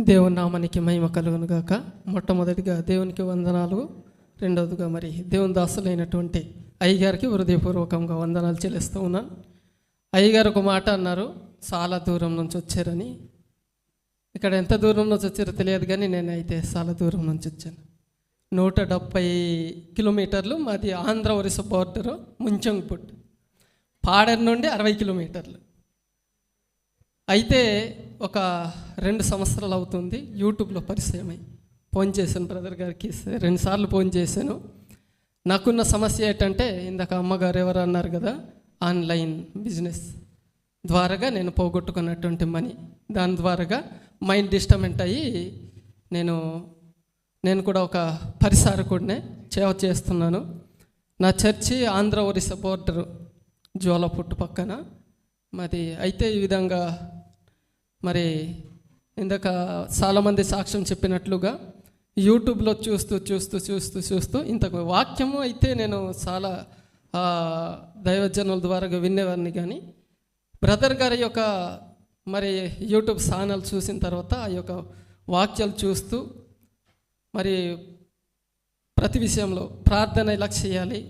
దేవుని నామానికి మహిమ కలుగును గాక. మొట్టమొదటిగా దేవునికి వందనాలు రెండవదిగా మరి దేవుని దాసులైనటువంటి అయ్యగారికి హృదయపూర్వకంగా వందనాలు చెల్లిస్తూ ఉన్నాను. అయ్యగారు ఒక మాట అన్నారు చాలా దూరం నుంచి వచ్చారని. ఇక్కడ ఎంత దూరం నుంచి వచ్చారో తెలియదు కానీ నేనైతే చాలా దూరం నుంచి వచ్చాను. నూట డెబ్భై కిలోమీటర్లు మాది ఆంధ్ర ఒరిస్సా బోర్డరు ముంచంగుపుట్ పాడర్ నుండి అరవై కిలోమీటర్లు. అయితే ఒక రెండు సంవత్సరాలు అవుతుంది. యూట్యూబ్లో పరిచయం అయ్యి ఫోన్ చేశాను బ్రదర్ గారికి. రెండుసార్లు ఫోన్ చేశాను. నాకున్న సమస్య ఏంటంటే ఇందాక అమ్మగారు ఎవరు అన్నారు కదా ఆన్లైన్ బిజినెస్ ద్వారాగా నేను పోగొట్టుకున్నటువంటి మనీ. దాని ద్వారాగా మైండ్ డిస్టర్మెంట్ అయ్యి నేను నేను కూడా ఒక పరిసారకుడినే సేవ చేస్తున్నాను. నా చర్చి ఆంధ్ర ఒరిస్సా బోర్డరు జ్వాలపుట్టు పక్కన. మరి అయితే ఈ విధంగా మరి ఇందాక చాలామంది సాక్ష్యం చెప్పినట్లుగా యూట్యూబ్లో చూస్తూ చూస్తూ చూస్తూ చూస్తూ ఇంత వాక్యము అయితే నేను చాలా దైవజనుల ద్వారా వినేవాడిని కానీ బ్రదర్ గారి యొక్క మరి యూట్యూబ్ ఛానల్ చూసిన తర్వాత ఆ యొక్క వాక్యాలు చూస్తూ మరి ప్రతి విషయంలో ప్రార్థన ఇలా చేయాలి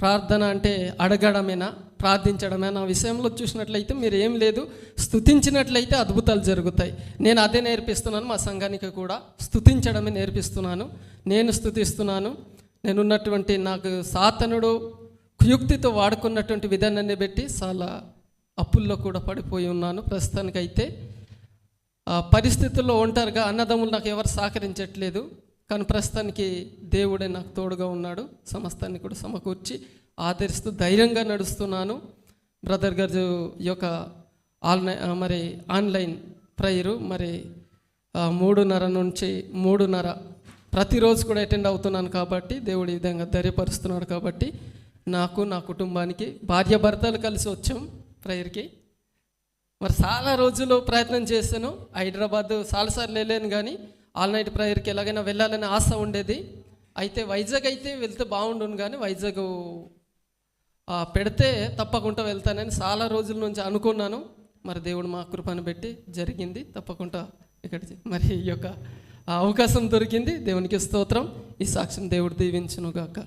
ప్రార్థన అంటే అడగడమేనా ప్రార్థించడమేనా విషయంలో చూసినట్లయితే మీరు ఏం లేదు. స్థుతించినట్లయితే అద్భుతాలు జరుగుతాయి. నేను అదే నేర్పిస్తున్నాను మా సంఘానికి కూడా స్థుతించడమే నేర్పిస్తున్నాను. నేను స్థుతిస్తున్నాను నేనున్నటువంటి నాకు సాతనుడు కుయుక్తితో వాడుకున్నటువంటి విధానాన్ని బట్టి చాలా అప్పుల్లో కూడా పడిపోయి ఉన్నాను. ప్రస్తుతానికైతే పరిస్థితుల్లో ఒంటరిగా అన్నదమ్ములు నాకు ఎవరు సహకరించట్లేదు. కానీ ప్రస్తుతానికి దేవుడే నాకు తోడుగా ఉన్నాడు. సమస్తాన్ని కూడా సమకూర్చి ఆదరిస్తూ ధైర్యంగా నడుస్తున్నాను. బ్రదర్ గారు యొక్క ఆన్లైన్ మరి ఆన్లైన్ ప్రేయరు మరి మూడున్నర నుంచి మూడున్నర ప్రతిరోజు కూడా అటెండ్ అవుతున్నాను కాబట్టి దేవుడు ఈ విధంగా ధైర్యపరుస్తున్నాడు కాబట్టి నాకు నా కుటుంబానికి భార్య భర్తలు కలిసి వచ్చాం ప్రేయర్కి. మరి చాలా రోజులు ప్రయత్నం చేశాను. హైదరాబాద్ చాలాసార్లు వెళ్ళాను కానీ ఆల్ నైట్ ప్రేయర్కి ఎలాగైనా వెళ్ళాలని ఆశ ఉండేది. అయితే వైజాగ్ అయితే వెళ్తే బాగుండును కానీ వైజాగ్ పెడితే తప్పకుండా వెళ్తానని చాలా రోజుల నుంచి అనుకున్నాను. మరి దేవుడు మా కృపను పెట్టి జరిగింది. తప్పకుండా ఇక్కడ మరి ఈ యొక్క అవకాశం దొరికింది. దేవునికి స్తోత్రం. ఈ సాక్ష్యం దేవుడు దీవించను గాక